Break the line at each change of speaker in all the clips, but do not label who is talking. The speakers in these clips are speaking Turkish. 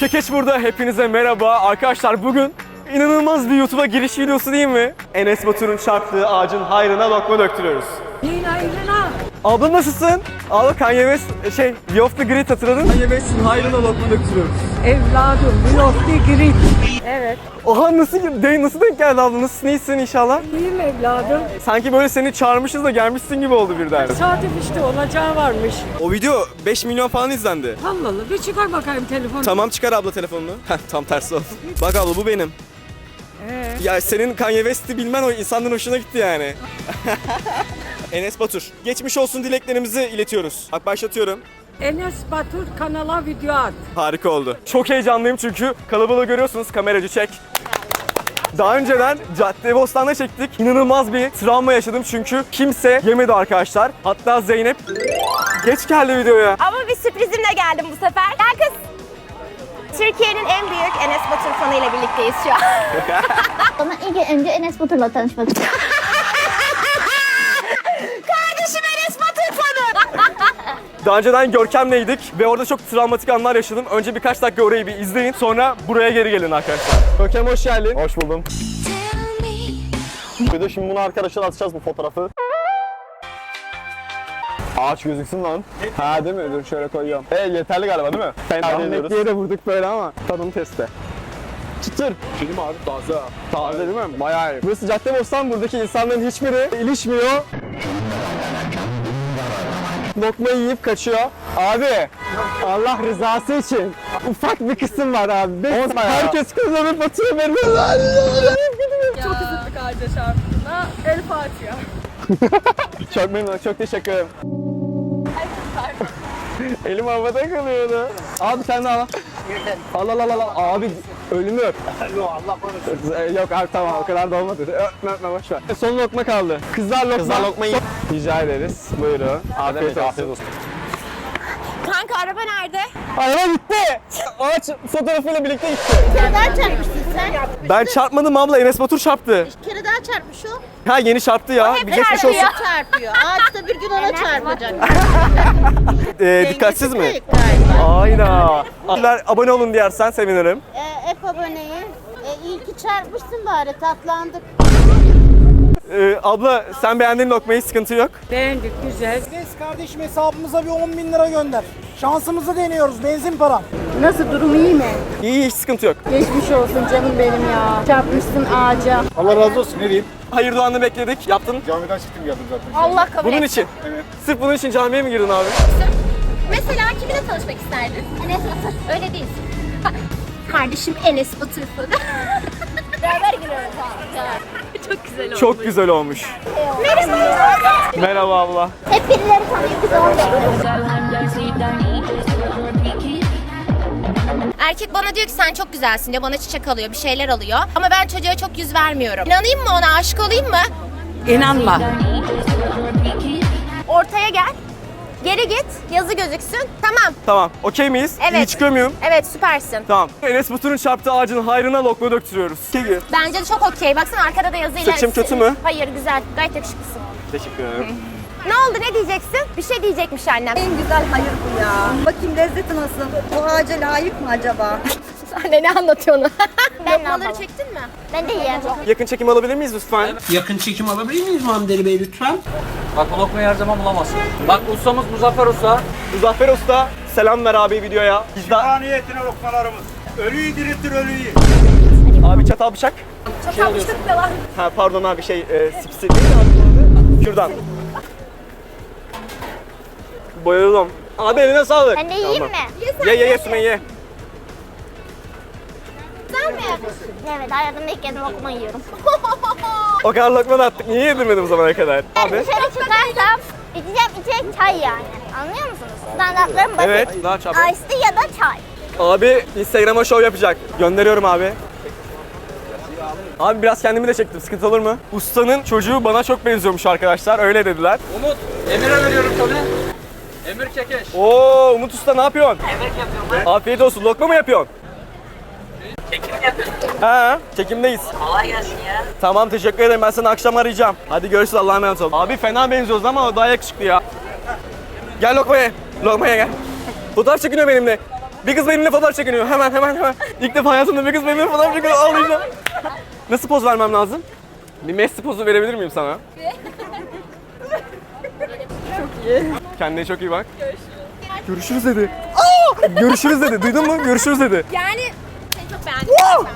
Kekeç burada. Hepinize merhaba. Arkadaşlar bugün inanılmaz bir YouTube'a giriş videosu değil mi? Enes Batur'un çarptığı ağacın hayrına lokma döktürüyoruz.
Neyin ayrına?
Abla nasılsın? Abla Kanye West, şey, The Off The Grid hatırladın? Kanye West'in hayrına lokma döktürüyoruz.
Evladım, Lofty Grid. Evet.
Oha nasıl, de, nasıl denk geldi abla? Nasılsın, iyisin inşallah?
İyiyim evladım.
Sanki böyle seni çağırmışız da gelmişsin gibi oldu birden.
Tesadüf işte olacağı varmış.
O video 5 milyon falan izlendi.
Allah Allah bir çıkar bakayım telefonu.
Tamam çıkar abla telefonunu. Heh, tam tersi oldu. Bak abla bu benim.
Ee,
Ya senin Kanye West'i bilmen o insanların hoşuna gitti yani. Enes Batur. Geçmiş olsun dileklerimizi iletiyoruz. Bak başlatıyorum.
Enes Batur kanala video at.
Harika oldu. Çok heyecanlıyım çünkü kalabalığı görüyorsunuz. Kameracı çek. Daha önceden Caddebostan'da çektik. İnanılmaz bir travma yaşadım çünkü kimse yemedi arkadaşlar. Hatta Zeynep geç geldi videoya.
Ama bir sürprizimle geldim bu sefer. Gel kız. Türkiye'nin en büyük Enes Batur fanıyla birlikteyiz şu an.
Bana ilk önce Enes Batur'la tanışmak istiyorum.
Kardeşim Enes Batur fanı.
Daha önceden Görkem'leydik ve orada çok travmatik anlar yaşadım. Önce birkaç dakika orayı bir izleyin. Sonra buraya geri gelin arkadaşlar. Görkem hoş geldin. Hoş buldum. Bir de şimdi bunu arkadaşlar atacağız bu fotoğrafı. Ağaç gözüksün lan. Ha değil mi? Dur şöyle koyuyorum. E yeterli galiba değil mi? Ben ekmeğe de vurduk böyle ama tadım testi. Çıtır. Film abi taze. Taze değil mi? Bayağı iyi. Burası Caddebostan. Buradaki insanların hiçbiri ilişmiyor. Lokmayı yiyip kaçıyor. Abi Allah rızası için ufak bir kısım var abi. Beş, herkes kazanıp batıyor benim.
Çok üzüldük ağaca çarptığına. El Fatiha.
çok memnun çok teşekkür ederim. Elim havada kalıyordu. Abi sen de al. Al al al al. Abi ölümü öp. Allah korusun. Yok abi tamam o kadar da olmadı. Öpme öpme boş ver. Son lokma kaldı. Kızlar lokma. Kızlar lokmayı rica ederiz. Buyurun. Afiyet olsun.
Kanka araba nerede?
Araba gitti. Ağaç fotoğrafıyla birlikte gitti.
Bir kere daha çarpmışsın sen.
Ben çarpmadım abla Enes Batur çarptı.
Bir kere daha çarpmış o.
Ha yeni çarptı ya. Bir geçmiş olsun.
Çarpıyor. Ağaç da bir gün ona çarpacak.
Ee, dikkatsiz mi?
Dengesi kayıp galiba.
Aynen. Abiler abone olun diyersen sevinirim.
Ee, hep aboneyiz. Ee, iyi ki çarpmışsın bari tatlandık.
Ee, abla sen beğendin lokmayı sıkıntı yok.
Beğendik güzel.
Enes kardeşim hesabımıza bir 10 bin lira gönder. Şansımızı deniyoruz benzin para.
Nasıl durum iyi mi?
İyi hiç sıkıntı yok.
Geçmiş olsun canım benim ya. Çarpmışsın ağaca.
Allah razı olsun ne diyeyim.
Hayır duanı bekledik. Yaptın.
Camiden çıktım geldim zaten.
Allah kabul
Bunun
etsin.
için. Evet. Sırf bunun için camiye mi girdin abi?
Mesela kiminle tanışmak isterdin? Enes Batur. Öyle değil. Kardeşim Enes Batur. Beraber giriyoruz Çok güzel oldu.
Çok güzel olmuş. Merhaba abla.
Hep birileri tanıyor biz onu bekliyoruz.
Erkek bana diyor ki sen çok güzelsin diyor. Bana çiçek alıyor, bir şeyler alıyor. Ama ben çocuğa çok yüz vermiyorum. İnanayım mı ona, aşık olayım mı?
İnanma.
Ortaya gel. Geri git, yazı gözüksün. Tamam.
Tamam. Okey miyiz?
Evet.
İyi çıkıyor muyum?
Evet, süpersin.
Tamam. Enes Batur'un çarptığı ağacın hayrına lokma döktürüyoruz. Peki.
Bence de çok okey. Baksana arkada da yazıyla.
Saçım kötü mü?
Hayır, güzel. Gayet yakışıklısın.
Teşekkür ederim.
Ne oldu, ne diyeceksin? Bir şey diyecekmiş annem.
En güzel hayır bu ya. Bakayım lezzeti nasıl? Bu ağaca layık mı acaba?
Anne ne anlatıyor onu?
Ben ne
Lokmaları çektin mi?
Ben de yiyeceğim.
Yakın çekim alabilir miyiz lütfen?
Yakın çekim alabilir miyiz Mamdeli Bey lütfen?
Bak o lokmayı her zaman bulamazsın. Bak ustamız Muzaffer Usta.
Muzaffer Usta selam ver abi videoya. Biz de...
niyetine lokmalarımız. Ölüyü diriltir ölüyü.
Abi çatal bıçak.
Çatal bıçak da var.
Ha pardon abi şey e, sipsi değil mi abi bu adı? Kürdan. Bayıldım. Abi eline sağlık.
Ben de yiyeyim
Tamam.
mi?
Ye ye ye Sümeyye
mi? Evet hayatımda ilk kez lokma yiyorum.
O kadar lokma da attık. Niye yedirmedim o zamana kadar? Abi.
dışarı çıkarsam içeceğim içecek çay yani. Anlıyor musunuz? Standartlarım basit.
Evet. Daha çabuk.
Ice tea ya da çay.
Abi Instagram'a show yapacak. Gönderiyorum abi. Abi biraz kendimi de çektim. Sıkıntı olur mu? Ustanın çocuğu bana çok benziyormuş arkadaşlar. Öyle dediler.
Umut, Emir'e veriyorum tabii. Emir Kekeş.
Oo Umut Usta ne yapıyorsun?
Yemek yapıyorum ben.
Afiyet olsun. Lokma mı yapıyorsun? Ha, çekimdeyiz.
Kolay gelsin ya.
Tamam teşekkür ederim. Ben seni akşam arayacağım. Hadi görüşürüz. Allah'a emanet ol. Abi fena benziyoruz ama o daha yakışıklı ya. Gel lokmaya. Lokmaya gel. Fotoğraf çekiniyor benimle. Bir kız benimle fotoğraf çekiniyor. Hemen hemen hemen. İlk defa hayatımda bir kız benimle fotoğraf çekiniyor. Ağlayacağım. Nasıl poz vermem lazım? Bir Messi pozu verebilir miyim sana? Çok iyi. Kendine çok iyi bak. Görüşürüz dedi. Aa! Görüşürüz dedi. Duydun mu? Görüşürüz dedi.
Yani çok beğendim.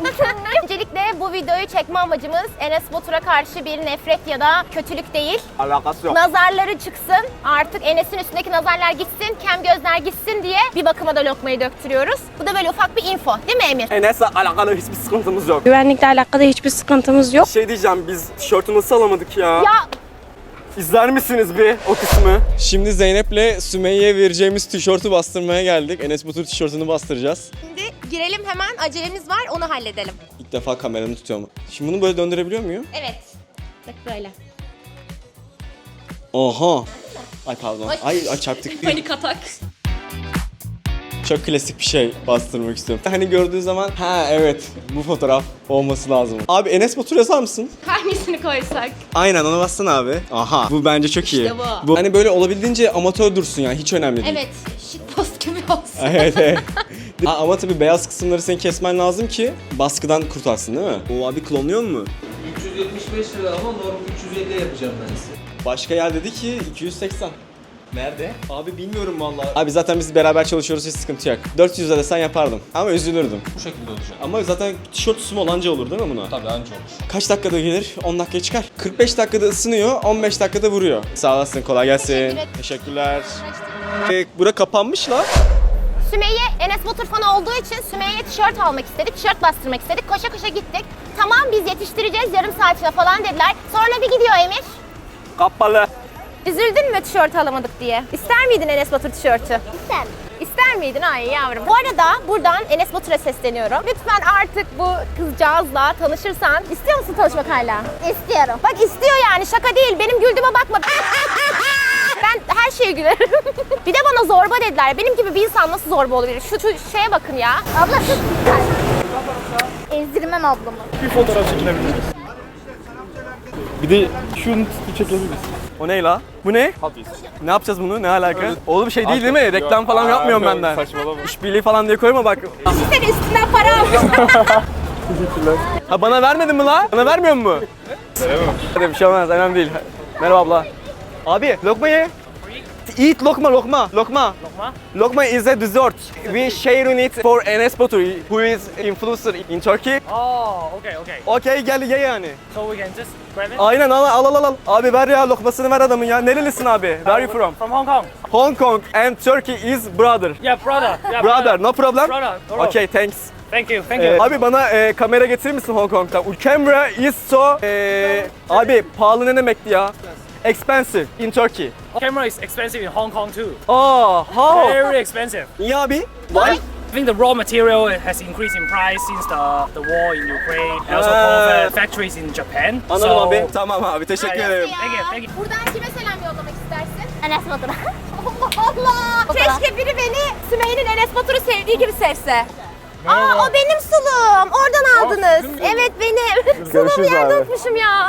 Öncelikle bu videoyu çekme amacımız Enes Batur'a karşı bir nefret ya da kötülük değil.
Alakası yok.
Nazarları çıksın. Artık Enes'in üstündeki nazarlar gitsin. Kem gözler gitsin diye bir bakıma da lokmayı döktürüyoruz. Bu da böyle ufak bir info değil mi Emir?
Enes'le alakalı hiçbir sıkıntımız yok.
Güvenlikle alakalı hiçbir sıkıntımız yok.
Şey diyeceğim biz tişörtü nasıl alamadık ya?
Ya
İzler misiniz bir o kısmı? Şimdi Zeynep'le Sümeyye'ye vereceğimiz tişörtü bastırmaya geldik. Enes Batur tişörtünü bastıracağız.
şimdi girelim hemen acelemiz var onu halledelim.
İlk defa kameranı tutuyorum. Şimdi bunu böyle döndürebiliyor muyum?
Evet. Bak böyle.
Oha. Ay pardon. Ay, ay çarptık.
Panik atak.
Çok klasik bir şey bastırmak istiyorum. Hani gördüğün zaman ha evet bu fotoğraf olması lazım. Abi Enes Batur yazar mısın?
Hangisini koysak?
Aynen ona bassana abi. Aha bu bence çok iyi.
İşte bu.
Hani böyle olabildiğince amatör dursun yani hiç önemli değil.
Evet. Shitpost gibi olsun.
evet evet. Ha, ama tabii beyaz kısımları sen kesmen lazım ki baskıdan kurtarsın değil mi? O abi klonluyor mu?
375 lira ama normal 350 yapacağım ben size.
Başka yer dedi ki 280. Nerede? Abi bilmiyorum vallahi. Abi zaten biz beraber çalışıyoruz hiç sıkıntı yok. 400 desen yapardım. Ama üzülürdüm.
Bu şekilde olacak.
Ama zaten tişört small anca olur değil mi buna?
Tabii anca olur.
Kaç dakikada gelir? 10 dakikaya çıkar. 45 dakikada ısınıyor, 15 dakikada vuruyor. Sağ olasın, kolay gelsin.
Teşekkür.
Teşekkürler. Ee, bura kapanmış la.
Sümeyye Enes Batur fanı olduğu için Sümeyye'ye tişört almak istedik. Tişört bastırmak istedik. Koşa koşa gittik. Tamam biz yetiştireceğiz yarım saatine falan dediler. Sonra bir gidiyor Emir.
Kapalı.
Üzüldün mü tişört alamadık diye? İster miydin Enes Batur tişörtü?
İster.
İster miydin? Ay yavrum. Bu arada buradan Enes Batur'a sesleniyorum. Lütfen artık bu kızcağızla tanışırsan. istiyor musun tanışmak hala?
İstiyorum.
Bak istiyor yani şaka değil. Benim güldüğüme bakma. Her şeye gülerim. bir de bana zorba dediler. Benim gibi bir insan nasıl zorba olabilir? Şu, şu şeye bakın ya.
Abla şu Ezdirmem ablamı.
Bir fotoğraf çekilebiliriz. Bir de şunu çekebiliriz. O ne la? Bu ne? Ne yapacağız bunu? Ne alaka? Oğlum şey değil değil mi? Reklam falan yapmıyorum benden. Saçmalama. İşbirliği falan diye koyma bak.
Sen üstünden para almış.
Ha bana vermedin mi la? Bana vermiyor mu? Veremem. Hadi bir şey olmaz önemli değil. Merhaba abla. Abi lokma ye. Eat lokma lokma lokma. Lokma? Lokma is a dessert. We share it for Enes Batur who is influencer in Turkey.
Oh, okay, okay.
Okey gel ye yani.
So we can just grab it?
Aynen al al al al. Abi ver ya lokmasını ver adamın ya. Nerelisin abi? Where are you from?
From Hong Kong.
Hong Kong and Turkey is brother.
Yeah, brother. Yeah,
Brother, no problem.
Brother, no
Okay, thanks.
Thank you, thank
Ee,
you.
abi bana e, kamera getirir misin Hong Kong'dan? Camera is so... e, abi pahalı ne demekti ya? Expensive in Turkey.
Camera is expensive in Hong Kong too.
Oh, how?
Very expensive.
Niye abi? Why?
I think the raw material has increased in price since the, the war in Ukraine. And also for the factories in Japan.
Anladım
so,
abi. Tamam abi teşekkür ederim.
Thank you, thank you.
Buradan kime selam yollamak istersin?
Enes Batur'a.
Allah Allah. Keşke biri beni Sümeyye'nin Enes Batur'u sevdiği gibi sevse. Aa o benim sulum. Oradan aldınız. Evet benim. Suluğumu yerde
abi.
unutmuşum ya.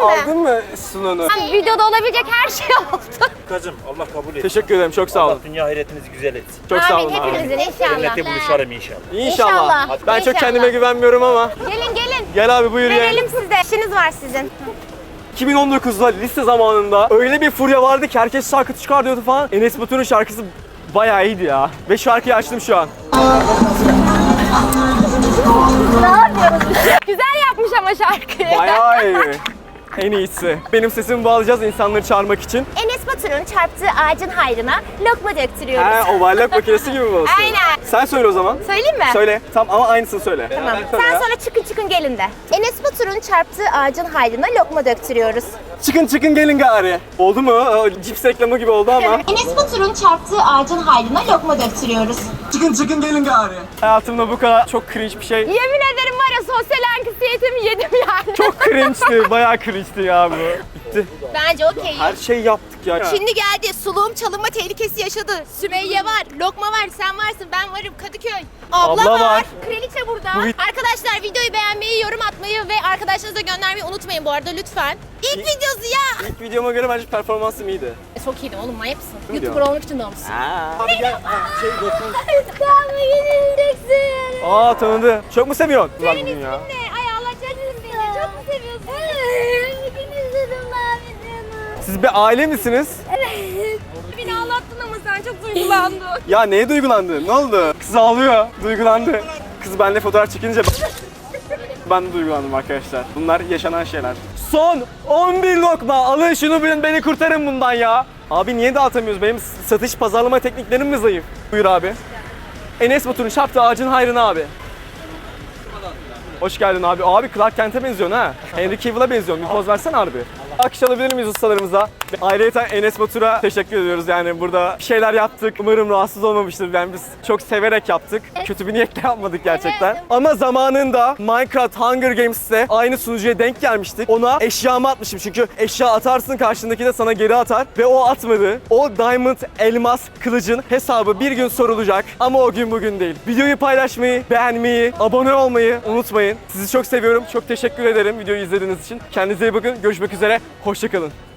Aldın mı sununu?
Ben videoda olabilecek her şey oldu.
Kızım Allah kabul et.
Teşekkür ederim çok sağ olun.
Dünya hayretinizi güzel etsin.
Çok sağ olun
Amin
abi.
hepimizin inşallah.
Cennette buluşalım inşallah.
İnşallah.
İnşallah.
Ben çok
İnşallah.
kendime güvenmiyorum ama.
Gelin gelin.
Gel abi buyur ye.
Verelim size. İşiniz var sizin.
2019'da lise zamanında öyle bir furya vardı ki herkes şarkı çıkar diyordu falan. Enes Batur'un şarkısı bayağı iyiydi ya. Ve şarkıyı açtım şu an.
Güzel yapmış ama şarkıyı.
Bayağı iyi. En iyisi. Benim sesimi bağlayacağız insanları çağırmak için.
Enes Batur'un çarptığı ağacın hayrına lokma döktürüyoruz.
Ha, ovalak makinesi gibi mi olsun?
Aynen.
Sen söyle o zaman.
Söyleyeyim mi?
Söyle. Tamam ama aynısını söyle.
Tamam.
Söyle
Sen
ya.
sonra çıkın çıkın gelin de. Enes Batur'un çarptığı ağacın hayrına lokma döktürüyoruz.
Çıkın çıkın gelin gari. Oldu mu? O cips reklamı gibi oldu ama.
Enes Batur'un çarptığı ağacın hayrına lokma döktürüyoruz.
çıkın çıkın gelin gari. Hayatımda bu kadar çok cringe bir şey.
Yemin ederim sosyal anksiyetemi yedim yani.
Çok cringe'ti. Bayağı cringe'ti ya bu. Bitti.
Bence okey.
Her şey yaptık ya.
Şimdi geldi. Suluğum çalınma tehlikesi yaşadı. Sümeyye var, Lokma var, sen varsın, ben varım Kadıköy. Abla,
Abla
var.
var.
Kraliçe burada.
Bu
Arkadaşlar videoyu beğenmeyi, yorum atmayı ve arkadaşlarınıza göndermeyi unutmayın bu arada lütfen. İlk videosu ya.
İlk videoma göre bence performansım iyiydi.
E, Çok iyiydi oğlum manyak mısın?
diyor?
YouTuber olmak için doğmuşsun.
Abi gel. Şey dokun.
Kavga yenileceksin.
Aa tanıdı. Çok mu seviyorsun? Ulan bugün ya.
Ne? Ay Allah canım beni. Çok mu seviyorsun? Bugün izledim ben videonu.
Siz bir aile misiniz?
Beni ağlattın ama sen çok duygulandın.
Ya neye duygulandı? Ne oldu? Kız ağlıyor. Duygulandı. Kız benimle fotoğraf çekince ben de duygulandım arkadaşlar. Bunlar yaşanan şeyler. Son 11 lokma. Alın şunu bilin beni kurtarın bundan ya. Abi niye dağıtamıyoruz? Benim satış pazarlama tekniklerim mi zayıf? Buyur abi. Enes Batur'un çarptığı ağacın hayrına abi. Hoş geldin abi. Abi Clark Kent'e benziyorsun ha. Henry Cavill'a benziyorsun. Bir poz versene harbi. Alkış alabilir miyiz ustalarımıza? Ayrıca Enes Batur'a teşekkür ediyoruz. Yani burada bir şeyler yaptık. Umarım rahatsız olmamıştır. Yani biz çok severek yaptık. Kötü bir niyetle yapmadık gerçekten. Ama zamanında Minecraft Hunger Games'te aynı sunucuya denk gelmiştik. Ona eşyamı atmışım. Çünkü eşya atarsın karşındaki de sana geri atar. Ve o atmadı. O Diamond Elmas Kılıcın hesabı bir gün sorulacak. Ama o gün bugün değil. Videoyu paylaşmayı, beğenmeyi, abone olmayı unutmayın. Sizi çok seviyorum. Çok teşekkür ederim videoyu izlediğiniz için. Kendinize iyi bakın. Görüşmek üzere. Hoşçakalın.